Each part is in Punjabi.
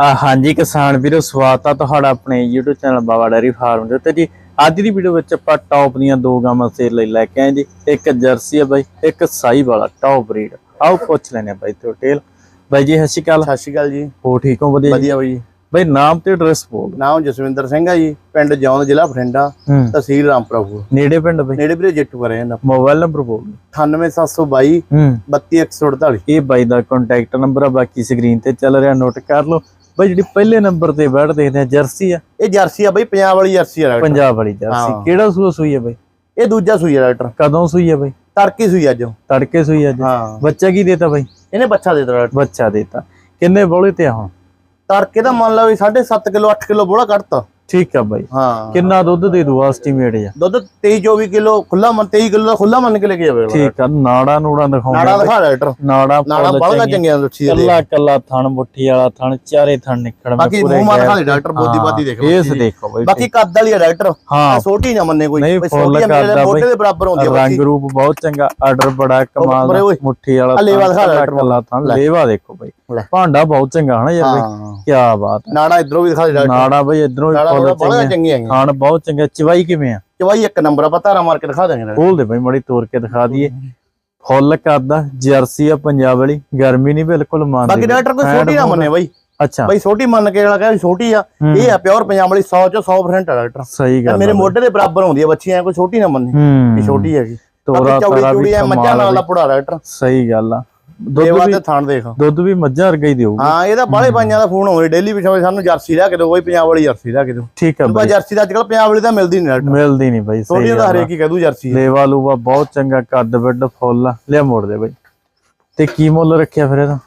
ਆ ਹਾਂਜੀ ਕਿਸਾਨ ਵੀਰੋ ਸਵਾਗਤ ਆ ਤੁਹਾਡਾ ਆਪਣੇ YouTube channel Baba dairy farm ਦੇ ਉੱਤੇ। ਜੀ ਅੱਜ ਦੀ ਵੀਡੀਓ ਵਿੱਚ ਆਪਾਂ ਟੌਪ ਦੀਆਂ ਦੋ ਗਾਵਾਂ ਸੇਲ ਲਈ ਲੈ ਕੇ ਆਏ ਜੀ। ਇੱਕ ਜਰਸੀ ਹੈ ਬਾਈ ਇੱਕ ਸਾਈ ਵਾਲਾ ਟੌਪ ਬਰੀਡ ਆਓ ਪੁੱਛ ਲੈਣੇ ਬਾਈ ਤੋਂ ਟੇਲ ਬਾਈ ਜੀ ਸਤਿ ਸ਼੍ਰੀ ਅਕਾਲ। ਸਤਿ ਸ਼੍ਰੀ ਅਕਾਲ ਜੀ। ਹੋ ਠੀਕ ਹੋ? ਵਧੀਆ ਵਧੀਆ ਬਾਈ ਬਾਈ ਨਾਮ ਤੇ ਐਡਰੈਸ ਬੋਲ ਨਾਮ ਜਸਵਿੰਦਰ ਸਿੰਘ ਆ ਜੀ ਪਿੰਡ ਜੌਂਦ ਜ਼ਿਲ੍ਹਾ ਹੂੰ। ਤਹਿਸੀਲ ਰਾਮਪੁਰਾ ਨੇੜੇ ਪਿੰਡ ਬਾਈ? ਨੇੜੇ ਵੀਰੇ ਜੱਟੂ ਕਰੇ ਜਾਂਦਾ। ਮੋਬਾਈਲ ਨੰਬਰ ਬੋਲ 98722 ਹੂੰ। 32148 ਇਹ ਬਾਈ ਦਾ ਕੰਟੈਕਟ ਨੰਬਰ ਆ ਬਾਕੀ ਸਕਰੀਨ ਤੇ ਚੱਲ ਰਿਹਾ ਨੋਟ ਕਰ ਲਓ। ਬਾਈ ਜਿਹੜੀ ਪਹਿਲੇ ਨੰਬਰ ਤੇ ਬੈਠ ਦੇਖਦੇ ਆ ਜਰਸੀ ਆ। ਇਹ ਜਰਸੀ ਆ ਬਾਈ ਪੰਜਾਬ ਵਾਲੀ ਜਰਸੀ ਆ ਡਾਕਟਰ। ਪੰਜਾਬ ਵਾਲੀ ਜਰਸੀ। ਕਿਹੜਾ ਸੂਆ ਸੂਈ ਹੈ ਬਾਈ? ਇਹ ਦੂਜਾ ਸੂਈ ਆ ਡਾਕਟਰ। ਕਦੋਂ ਸੂਈ ਹੈ ਬਾਈ? ਤੜਕੀ ਸੂਈ ਅੱਜ। ਤੜਕੇ ਸੂਈ ਅੱਜ। ਹਾਂ। ਬੱਚਾ ਕੀ ਦੇਤਾ ਬਾਈ? ਇਹਨੇ ਬੱਚਾ ਦੇ ਦਿੱਤਾ ਡਾਕਟਰ। ਬੱਚਾ ਦੇਤਾ। ਕਿੰਨੇ ਬੋਲੇ ਤੇ ਆ ਹੁਣ? ਤੜਕੇ ਦਾ ਮੰਨ ਲਾ ਵੀ 7.5 ਕਿਲੋ 8 ਕਿਲੋ ਬੋਲਾ ਕੱਢਤਾ। ਠੀਕ ਆ ਬਾਈ। ਹਾਂ। ਕਿੰਨਾ ਦੁੱਧ ਦੇ ਦੂ ਐਸਟੀਮੇਟ ਜਾ ਦੁੱਧ 23 24 ਕਿਲੋ ਖੁੱਲਾ ਮੰਨ 23 ਕਿਲੋ ਦਾ ਖੁੱਲਾ ਮੰਨ ਕੇ ਲੈ ਕੇ ਜਾਵੇ। ਠੀਕ ਆ ਨਾੜਾ ਨੂੜਾ ਦਿਖਾਉਂਦਾ ਨਾੜਾ ਦਿਖਾ ਡਾਕਟਰ। ਨਾੜਾ ਨਾੜਾ ਬੜਾ ਚੰਗੀਆਂ। ਲੱਛੀ ਦੇ ਕੱਲਾ ਕੱਲਾ ਥਣ ਮੁੱਠੀ ਵਾਲਾ ਥਣ ਚਾਰੇ ਥਣ ਨਿਕਲਣ ਬਾਕੀ ਮੂੰਹ ਮਾਰ ਖਾ ਲੈ ਡਾਕਟਰ ਬੋਦੀ ਬਾਦੀ ਦੇਖ ਲਓ। ਇਸ ਦੇਖੋ ਬਾਈ ਬਾਕੀ ਕੱਦ ਵਾਲੀ ਆ ਡਾਕਟਰ। ਹਾਂ। ਛੋਟੀ ਨਾ ਮੰਨੇ ਕੋਈ। ਨਹੀਂ, ਫੁੱਲ ਕਰਦਾ ਬਈ। ਦੇ ਬਰਾਬਰ ਹੁੰਦੀ ਆ ਰੰਗ ਰੂਪ ਬਹੁਤ ਚੰਗਾ ਆਰਡਰ ਬੜਾ ਕਮਾਲ। ਮੁੱਠੀ ਵਾਲਾ ਲੇਵਾ ਦਿਖਾ ਡਾਕਟਰ ਕੱਲਾ ਥਣ। ਲੇਵਾ ਦੇਖੋ ਬਾਈ। ਭਾਂਡਾ ਬਹੁਤ ਚੰਗਾ ਹਨਾ ਯਾਰ ਬਾਈ। ਕੀ ਬਾਤ ਨਾੜਾ ਇਧਰੋਂ ਵੀ ਦਿਖਾ ਡਾਕਟਰ। ਨਾੜਾ ਬਾਈ ਇਧਰੋਂ ਬੜਾ ਚੰਗੀਆਂ ਹੈਗੀਆਂ। ਥਣ ਬਹੁਤ ਚੰਗਾ ਚਵਾਈ ਕਿਵੇਂ ਆ? ਚਵਾਈ ਇੱਕ ਨੰਬਰ ਆ ਪਤਾਰਾ ਮਾਰ ਕੇ ਦਿਖਾ ਡਾਕਟਰ। ਖੋਲ ਦੇ ਬਾਈ ਮੜੀ ਤੋੜ ਕੇ ਦਿਖਾ ਦਈਏ। ਫੁੱਲ ਕਰਦਾ ਜਰਸੀ ਆ ਪੰਜਾਬ ਵਾਲੀ ਗਰਮੀ ਨਹੀਂ ਬਿਲਕੁਲ ਮੰਨਦੀ। ਬਾਕੀ ਡਾਕਟਰ ਕੋਈ ਛੋਟੀ ਨਾ ਮੰਨੇ ਬਾਈ। ਅੱਛਾ। ਬਾਈ ਛੋਟੀ ਮੰਨ ਕੇ ਜਿਹੜਾ ਕਹੇ ਛੋਟੀ ਆ। ਇਹ ਆ ਪਿਓਰ ਪੰਜਾਬ ਵਾਲੀ 100 ਚੋਂ 100% ਆ ਡਾਕਟਰ। ਸਹੀ ਗੱਲ ਮੇਰੇ। ਮੋਢੇ ਦੇ ਬਰਾਬਰ ਹੁੰਦੀ ਆ ਬੱਚੀਆਂ ਕੋਈ ਛੋਟੀ ਨਾ ਮੰਨੇ। ਹੂੰ। ਵੀ ਛੋਟੀ ਹੈਗੀ। ਤੋਰਾ ਤਾਰਾ ਵੀ ਮੱਝਾਂ ਨਾਲ ਦਾ ਪੁੜਾ ਡਾਕਟਰ। ਸਹੀ ਗੱਲ ਆ। ਦੇਵਾ ਵੀ ਤੇ ਥਾਣ ਦੇਖ। ਦੁੱਧ ਵੀ ਮੱਝਾਂ ਵਰਗਾ ਹੀ ਦੇਊ ਹਾਂ ਇਹਦਾ ਬਾਲੇ ਪਾਈਆਂ ਦਾ ਫੋਨ ਹੋਵੇ ਡੇਲੀ ਪਿਛੋਂ ਸਾਨੂੰ ਜਰਸੀ ਲਿਆ ਕੇ ਦਿਓ ਕੋਈ ਪੰਜਾਬ ਵਾਲੀ ਜਰਸੀ ਲਿਆ ਕੇ ਦਿਓ। ਠੀਕ ਬਾ ਬਾਈ। ਜਰਸੀ ਦਾ ਅੱਜਕੱਲ ਪੰਜਾਬ ਵਾਲੀ ਤਾਂ ਮਿਲਦੀ ਨਹੀਂ ਡਾਕਟਰ ਮਿਲਦੀ ਨਹੀਂ ਬਾਈ ਸਹੀ ਆ। ਹਰੇਕ ਹੀ ਕਹਦੂ ਜਰਸੀ। ਹੈ। ਲੇਵਾ ਲੂਵਾ ਬਹੁਤ ਚੰਗਾ ਕੱਦ ਵੱਡ ਫੁੱਲ ਲਿਆ ਮੋੜ ਦੇ ਬਾਈ। ਤੇ ਕੀ ਮੁੱਲ ਰੱਖਿਆ ਫਿਰ ਇਹਦਾ?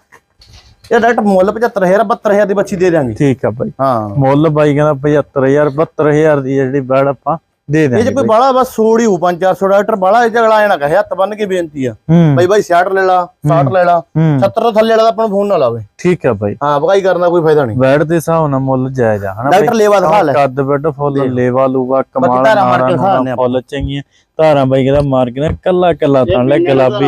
ਇਹ ਡਾਕਟਰ ਮੁੱਲ 75000 72000 ਦੀ ਬੱਚੀ ਦੇ ਦਿਆਂਗੇ। ਠੀਕ ਆ ਬਾਈ। ਹਾਂ। ਮੁੱਲ ਬਾਈ ਕਹਿੰਦਾ 75000 72000 ਦੀ ਜਿਹੜੀ ਬੈੜ ਆਪਾਂ। ਦੇ ਇਹ ਜੇ ਕੋਈ ਬਾਲਾ ਬਸ ਸੋੜੀ ਹੋ 5-400 ਡਾਕਟਰ ਬਾਲਾ ਇਹ ਝਗੜਾ ਆਣਾ ਕਹੇ ਹੱਥ ਬੰਨ ਕੇ ਬੇਨਤੀ ਆ। ਹੂੰ। ਬਈ ਬਾਈ 60 ਲੈ ਲਾ 60 ਲੈ ਲਾ ਹੂੰ। 70 ਤੋਂ ਥੱਲੇ ਵਾਲਾ ਤਾਂ ਆਪਾਂ ਨੂੰ ਫੋਨ ਨਾ ਲਾਵੇ। ਠੀਕ ਆ ਬਾਈ। ਹਾਂ ਬਗਾਈ ਕਰਨ ਦਾ ਕੋਈ ਫਾਇਦਾ ਨਹੀਂ। ਬੈੜ ਦੇ ਹਿਸਾਬ ਨਾਲ ਮੁੱਲ ਜਾਇਜ਼ ਆ ਹਨਾ ਡਾਕਟਰ ਲੇਵਾ ਦਿਖਾ ਲੈ। ਕੱਦ ਵੱਡ ਫੁੱਲ ਲੇਵਾ ਲੂਵਾ ਕਮਾਲ ਨੂੜਾਂ ਫੁੱਲ ਚੰਗੀਆਂ। ਧਾਰਾਂ ਬਾਈ ਕਹਿੰਦਾ ਮਾਰ ਕੇ ਨਾ ਕੱਲਾ ਕੱਲਾ ਥਣ ਲੈ ਗੁਲਾਬੀ।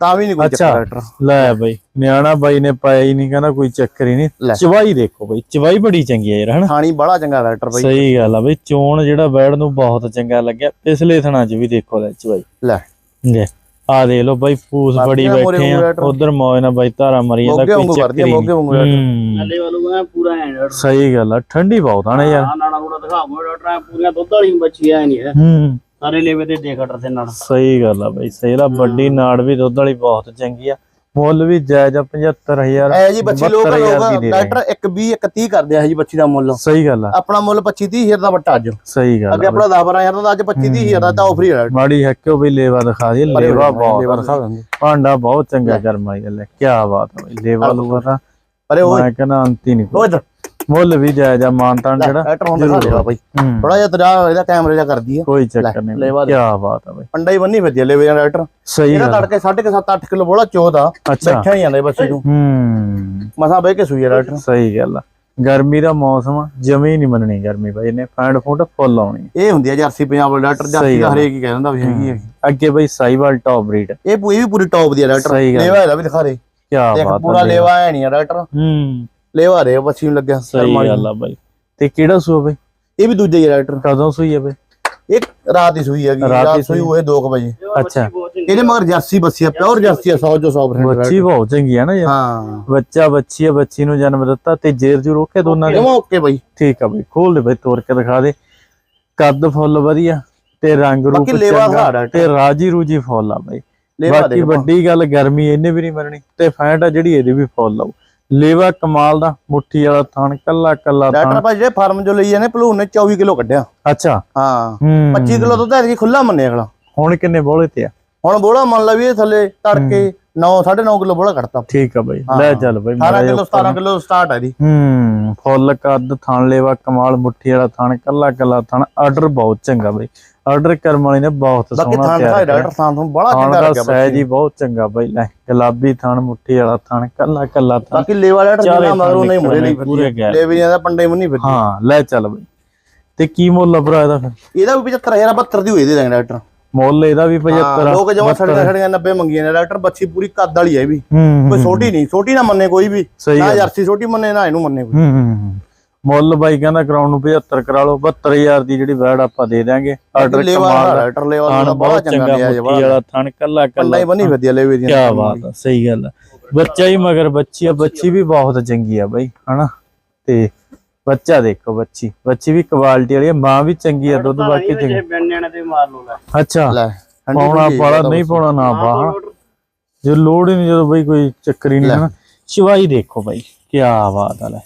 ਤਾਂ ਵੀ ਨਹੀਂ ਕੋਈ। ਚੱਕਰ ਡਾਕਟਰ। ਲੈ ਬਾਈ ਨਿਆਣਾ ਬਾਈ ਨੇ ਪਾਇਆ ਹੀ ਨਹੀਂ ਕਹਿੰਦਾ ਕੋਈ ਚੱਕਰ ਹੀ ਨਹੀਂ। ਚਵਾਈ ਦੇਖੋ ਬਾਈ ਚਵਾਈ ਬੜੀ ਚੰਗੀ ਆ ਯਾਰ ਹਨਾ? ਖਾਣੀ ਬੜਾ ਚੰਗਾ ਡਾਕਟਰ ਬਾਈ। ਸਹੀ ਗੱਲ ਆ ਬਈ ਚੋਣ ਜਿਹੜਾ ਬੈੜ ਨੂੰ ਬਹੁਤ ਚੰਗਾ ਲੱਗਿਆ ਪਿਛਲੇ ਥਣਾ 'ਚ ਵੀ ਦੇਖੋ ਲੈ ਚਵਾਈ। ਲੈ। ਲੈ ਆ ਦੇ ਲੋ ਬਾਈ ਨਾ ਮੋਰੇ ਬੈਠੇ ਆ। ਉਧਰ ਮੌਜ ਨਾਲ ਬਾਈ ਧਾਰਾ ਮਰੀ ਜਾਂਦਾ ਕੋਈ ਚੱਕਰ ਕਰਦੀ ਆ, ਹੀ ਮੋਗੇ ਵਾਂਗੂ ਨਹੀਂ ਥੱਲੇ ਵਾਲੂ ਪੂਰਾ ਡਾਕਟਰ। ਸਹੀ ਗੱਲ ਆ ਠੰਡੀ ਬਹੁਤ ਆ ਨਾ ਯਾਰ। ਹਾਂ ਨਾੜਾ ਦਿਖਾਵੋ ਡਾਕਟਰ ਪੂਰੀਆਂ ਦੁੱਧ ਵਾਲੀ ਬੱਚੀ ਐ ਨਹੀਂ ਹੈ ਹੂੰ। ਸਾਰੇ ਲੇਵੇ ਤੇ ਦੇਖ ਡਾਕਟਰ ਦੇ ਨਾਲ ਸਹੀ ਗੱਲ ਆ ਬਾਈ ਸਹੀ ਦਾ ਵੱਡੀ ਨਾੜ ਵੀ ਦੁੱਧ ਵਾਲੀ ਬਹੁਤ ਚੰਗੀ ਆ। ਮੁੱਲ ਵੀ ਜਾਇਜ਼ ਆ 75000 ਐ ਜੀ ਬੱਚੀ ਲੋਕ 72,000 ਲੋਕ ਡਾਕਟਰ 1 20 1 30 ਕਰਦੇ ਆ ਜੀ ਬੱਚੀ ਦਾ ਮੁੱਲ। ਸਹੀ ਗੱਲ ਆ। ਆਪਣਾ ਮੁੱਲ 25 30000 ਦਾ ਵੱਟਾ ਅੱਜ। ਸਹੀ ਗੱਲ ਅੱਗੇ ਆ ਆਪਣਾ 10 12000 ਦਾ ਅੱਜ 25 30000 ਦਾ ਤਾਂ ਆਫਰ ਹੀ ਹੈ ਮਾੜੀ ਹੱਕਿਓ ਵੀ ਲੇਵਾ ਦਿਖਾ ਦੀ ਲੇਵਾ ਬਹੁਤ ਆ। ਭਾਂਡਾ ਬਹੁਤ ਚੰਗਾ ਕਰਮਾਈ ਲੈ ਕੀ ਬਾਤ ਹੈ ਲੇਵਾ ਲੂਵਾ ਤਾਂ। ਅਰੇ ਉਹ ਮੈਂ ਕਹਿੰਦਾ ਅੰਤੀ ਨਹੀਂ ਉਹ ਇਧਰ। ਮੁੱਲ ਵੀ ਜਾਇਜ਼ ਆ ਮਾਨਤਾਨ ਜਿਹੜਾ ਬਾਈ। ਹੂੰ। ਥੋੜਾ ਜਿਹਾ ਤੇਰਾ ਇਹਦਾ ਕੈਮਰੇ ਜਾ ਕਰਦੀ ਆ। ਕੋਈ ਚੱਕਰ ਨਹੀਂ ਲੇਵਾ ਕੀ ਬਾਤ ਹੈ ਬਈ। ਪੰਡਾ ਹੀ ਬੰਨੀ ਫਿਰਦੀ ਲੈ ਵੇ ਡਾਕਟਰ। ਸਹੀ ਇਹਦਾ ਤੜਕੇ 7.5 8 ਕਿਲੋ ਬੋਲਾ 14 ਅੱਛਾ। ਬੈਠਾ ਹੀ ਜਾਂਦਾ ਬੱਚੇ ਨੂੰ। ਹੂੰ। ਮਸਾਂ ਬਹਿ ਕੇ ਸੂਈ ਆ ਡਾਕਟਰ। ਸਹੀ ਗੱਲ ਆ। ਗਰਮੀ ਦਾ ਮੌਸਮ ਆ ਜਮੀ ਨਹੀਂ ਮੰਨਣੀ ਗਰਮੀ ਬਾਈ ਇਹਨੇ ਫੈਂਡ ਫੁੱਟ ਫੁੱਲ ਆਉਣੀ ਇਹ ਹੁੰਦੀ ਆ ਜਰਸੀ ਪੰਜਾਬ ਵਾਲੀ ਡਾਕਟਰ ਜਰਸੀ ਦਾ। ਹਰੇਕ ਹੀ ਕਹਿ ਦਿੰਦਾ ਵੀ ਹੈਗੀ ਹੈ। ਅੱਗੇ ਬਈ ਸਾਈਵਾਲ ਟੌਪ ਬਰੀਡ। ਇਹ ਪੂਰੀ ਵੀ ਪੂਰੀ ਟੌਪ ਦੀ ਆ ਡਾਕਟਰ। ਲੇਵਾ ਇਹਦਾ ਵੀ ਦਿਖਾ ਦੇ। ਕੀ ਬਾਤ ਪੂਰਾ ਆ ਲੇਵਾ ਹੈ ਨਹੀਂ ਆ ਡਾਕਟਰ। ਹੂੰ। ਲੇਵਾ ਦੇ ਬੱਚੀ ਨੂੰ ਲੱਗਿਆ ਸਹੀ ਗੱਲ ਆ ਬਾਈ। ਤੇ ਕਿਹੜਾ ਸੂਆ ਬਈ? ਇਹ ਵੀ ਦੂਜਾ ਹੀ ਡਾਕਟਰ ਕਦੋਂ ਸੂਈ ਆ ਬਈ? ਇਹ ਰਾਤ ਦੀ ਸੂਈ ਹੈਗੀ। ਰਾਤ ਦੀ ਸੂਈ। ਹੋਏ 2 ਵਜੇ। ਅੱਛਾ। ਇਹਦੇ ਮਗਰ ਜਰਸੀ ਬੱਸੀ ਆ ਪਿਓਰ ਜਰਸੀ ਆ 100 ਜੋ 100% ਬੱਚੀ ਬਹੁਤ ਚੰਗੀ ਆ ਨਾ ਯਾਰ ਹਾਂ। ਬੱਚਾ ਬੱਚੀ ਆ ਬੱਚੀ ਨੂੰ ਜਨਮ ਦਿੱਤਾ ਤੇ ਜੇਰ ਜੂ ਰੋਕੇ ਦੋਨਾਂ ਨੇ ਇਹ ਓਕੇ ਬਾਈ। ਠੀਕ ਆ ਬਈ ਖੋਲ ਦੇ ਬਈ ਤੋੜ ਕੇ ਦਿਖਾ ਦੇ। ਕੱਦ ਫੁੱਲ ਵਧੀਆ ਤੇ ਰੰਗ ਰੂਪ ਚੰਗਾ ਤੇ ਰਾਜੀ ਰੂਜੀ ਫੁੱਲ ਆ ਬਈ। ਲੇਵਾ ਬਾਕੀ ਦੇ ਵੱਡੀ ਗੱਲ ਗਰਮੀ ਇਹਨੇ ਵੀ ਨਹੀਂ ਮੰਨਣੀ ਤੇ ਫੈਂਟ ਆ ਜਿਹੜੀ ਇਹਦੀ ਵੀ ਫੁੱਲ ਆਉ ਲੇਵਾ ਕਮਾਲ ਦਾ ਮੁੱਠੀ ਵਾਲਾ ਥਣ ਕੱਲਾ ਕੱਲਾ ਡਾਕਟਰ ਥਣ ਭਾਈ ਜਿਹੜੇ ਫਾਰਮ ਜੋ ਲਈ ਜਾਂਦੇ ਭਲੂਨ ਨੇ 24 ਕਿਲੋ ਕੱਢਿਆ। ਅੱਛਾ। ਹਾਂ ਹੂੰ। 25 ਕਿਲੋ ਦੁੱਧ ਐਤਕੀ ਖੁੱਲਾ ਮੰਨੇ ਅਗਲਾ। ਹੁਣ ਕਿੰਨੇ ਬੋਲੇ ਤੇ ਆ? ਹੁਣ ਬੋਲਾ ਮੰਨ ਲਾ ਵੀ ਇਹ ਥੱਲੇ ਤੜਕੇ 9 9.5 ਕਿਲੋ ਬੋਲਾ ਕੱਢਤਾ। ਠੀਕ ਆ ਬਈ। ਲੈ ਚੱਲ ਬਈ 18 ਮਾੜਾ ਜਿਹਾ ਕਿਲੋ 17 ਕਿਲੋ ਸਟਾਰਟ ਹੈ ਦੀ ਹੂੰ ਫੁੱਲ ਕੱਦ ਥਣ ਲੇਵਾ ਕਮਾਲ ਮੁੱਠੀ ਵਾਲਾ ਥਣ ਕੱਲਾ ਕੱਲਾ ਥਣ ਆਰਡਰ ਬਹੁਤ ਚੰਗਾ ਬਈ। ਆਰਡਰ ਕਰਮ ਵਾਲੀ ਨੇ ਬਹੁਤ ਬਾਕੀ ਸੋਹਣਾ ਤਿਆਰ ਕਰਿਆ ਡਾਕਟਰ ਥਾਂ ਤੋਂ ਬੜਾ ਚੰਗਾ ਲੱਗਿਆ ਸਾਈਜ਼ ਹੀ ਬਹੁਤ ਚੰਗਾ ਬਈ ਲੈ ਗੁਲਾਬੀ ਥਣ ਮੁੱਠੀ ਵਾਲਾ ਥਣ ਕੱਲਾ ਕੱਲਾ ਥਣ ਬਾਕੀ ਲੇਵਾ ਡਾਕਟਰ ਚਾਰੇ ਜਿਹੜਾ ਮਗਰੋਂ ਨਹੀਂ ਮੁਰੇ ਨਹੀਂ ਫਿਰਦੀ ਗੈਰ। ਲੇਵੀਆਂ ਦਾ ਪੰਡੇ ਮੁੰਨੀ ਫਿਰਦੀ ਹਾਂ ਲੈ ਚੱਲ ਬਈ। ਤੇ ਕੀ ਮੁੱਲ ਭਰਾ ਇਹਦਾ ਫਿਰ? ਇਹਦਾ ਵੀ 75000 72 ਦੀ ਹੋਈ ਦੇ ਦਾਂਗੇ ਡਾਕਟਰ। ਮੁੱਲ ਇਹਦਾ ਵੀ 75 ਹਾਂ, ਲੋਕ ਜਮਾ ਸੜੀਆਂ ਸੜੀਆਂ 90 ਮੰਗੀਆਂ ਨੇ। ਡਾਕਟਰ ਬੱਚੀ ਪੂਰੀ ਕੱਦ ਵਾਲੀ ਹੈ ਵੀ ਕੋਈ ਛੋਟੀ ਨਹੀਂ ਛੋਟੀ ਨਾ ਮੰਨੇ ਕੋਈ ਵੀ। ਨਾ ਜਰਸੀ ਛੋਟੀ ਮੰਨੇ ਨਾ ਇਹਨੂੰ ਮੰਨੇ ਕੋਈ। ਹੂੰ ਹੂੰ, ਹੂੰ। ਮੁੱਲ ਬਾਈ ਕਹਿੰਦਾ ਕਰਾਉਣ ਨੂੰ 75 ਕਰਾ ਲਓ 72000 ਦੀ ਜਿਹੜੀ ਵੈੜ ਆਪਾਂ ਦੇ ਦਾਂਗੇ ਆਰਡਰ ਕਮਾਲ ਦਾ ਦਾ ਡਾਕਟਰ ਲੇਵਾ ਥਣ ਦਾ ਬੜਾ ਬਹੁਤ ਚੰਗਾ ਚੰਗਾ ਲਿਆ ਮੁੱਠੀ ਜਵਾ ਵਾਲਾ ਥਣ ਕੱਲਾ ਪੱਲਾ ਕੱਲਾ ਹੀ ਬਣੀ ਵਧੀਆ ਲੇਵੇ ਦੀਆਂ ਕੀ ਬਾਤ ਆ ਸਹੀ ਗੱਲ ਆ। ਬੱਚਾ ਹੀ ਮਗਰ ਬੱਚੀ ਆ ਬੱਚੀ ਵੀ ਬਹੁਤ ਚੰਗੀ ਆ ਬਾਈ ਹਨਾ? ਤੇ ਬੱਚਾ ਦੇਖੋ ਬੱਚੀ। ਬੱਚੀ ਵੀ ਕੁਆਲਿਟੀ ਵਾਲੀ ਆ ਮਾਂ ਵੀ ਚੰਗੀ ਆ ਦੁੱਧ ਬਾਕੀ ਚੰਗੀ। ਬਿੰਨਿਆਂ ਤੇ ਮਾਰ ਅੱਛਾ ਪਾਉਣਾ ਪਾਲਾ ਨਹੀਂ। ਪਾਉਣਾ ਨਾ ਪਾ order ਜੇ ਲੋੜ ਹੀ ਨਹੀਂ ਜਦੋਂ ਬਈ ਕੋਈ ਚੱਕਰ ਹੀ ਨਹੀਂ ਹਨਾ? ਸ਼ਿਵਾਈ ਦੇਖੋ ਬਾਈ ਕੀ ਬਾਤ ਆ ਲੈ।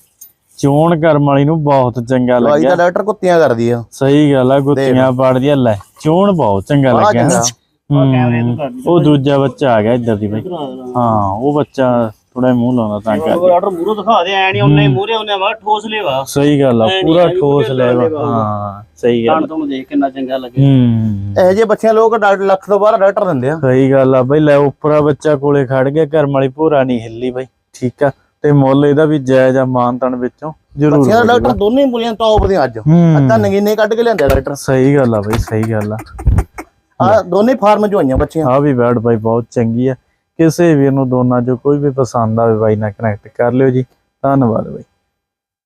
ਚੋਣ ਕਰਮ ਵਾਲੀ ਨੂੰ ਬਹੁਤ ਚੰਗਾ ਲੱਗਿਆ। ਤਾਂ ਡਾਕਟਰ ਕੁੱਤੀਆਂ ਕਰਦੀ ਆ। ਸਹੀ ਗੱਲ ਆ ਗੁੱਤੀਆਂ ਪੜਦੀਆਂ ਲੈ ਚੋਣ ਬਹੁਤ ਚੰਗਾ ਲੱਗਿਆ। ਉਹ ਦੂਜਾ ਬੱਚਾ ਆ ਗਿਆ ਇੱਧਰ ਦੀ ਬਈ ਹਾਂ ਉਹ ਬੱਚਾ ਥੋੜਾ ਮੂੰਹ ਲਾਉਂਦਾ ਤਾਂ ਕਰ ਆਰਡਰ ਮੂਰੋ ਦਿਖਾ ਦੇ ਐ ਨਹੀਂ ਉਹਨੇ ਮੂਰੇ ਉਹਨੇ ਵਾ ਠੋਸ ਲੇਵਾ ਸਹੀ ਗੱਲ ਆ ਪੂਰਾ ਠੋਸ। ਲੈਵਾ। ਹਾਂ ਸਹੀ ਗੱਲ ਤੁਹਾਨੂੰ ਦੇਖ ਕਿੰਨਾ ਚੰਗਾ ਲੱਗੇ ਹੂੰ। ਇਹੋ ਜਿਹੇ ਬੱਚਿਆਂ ਲੋਕ ਡਾਕਟਰ ਲੱਖ ਤੋਂ ਬਾਹਰ ਡਾਕਟਰ ਦਿੰਦੇ ਆ। ਸਹੀ ਗੱਲ ਆ ਬਈ ਲੈ ਉੱਪਰਾ ਬੱਚਾ ਕੋਲੇ ਖੜ ਗਿਆ ਕਰਮ ਵਾਲੀ ਭੂਰਾ ਨਹੀਂ ਹਿੱਲੀ ਬਈ ਠੀਕ ਆ। ਤੇ ਮੁੱਲ ਇਹਦਾ ਵੀ ਜਾਇਜ਼ ਆ ਮਾਨਤਨ ਵਿੱਚੋਂ ਜ਼ਰੂਰ ਬੱਚਿਆਂ ਦਾ। ਡਾਕਟਰ ਦੋਨੇ ਬੁਲੀਆਂ ਟੌਪ ਦੀਆਂ ਅੱਜ। ਹੂੰ। ਅੱਧਾ ਨਗੀਨੇ ਕੱਢ ਕੇ ਲਿਆਂਦੇ ਡਾਕਟਰ। ਸਹੀ ਗੱਲ ਆ ਬਈ ਸਹੀ ਗੱਲ ਆ। ਆ ਦੋਨੇ ਫਾਰਮ ਚੋਂ ਆਈਆਂ ਬੱਚੀਆਂ। ਆ ਵੀ ਬੈਡ ਬਾਈ ਬਹੁਤ ਚੰਗੀ ਆ। ਕਿਸੇ ਵੀਰ ਨੂੰ ਦੋਨਾਂ ਚੋਂ ਕੋਈ ਵੀ ਪਸੰਦ ਆਵੇ ਬਾਈ ਨਾਲ ਕਨੈਕਟ ਕਰ ਲਿਓ ਜੀ। ਧੰਨਵਾਦ ਬਾਈ।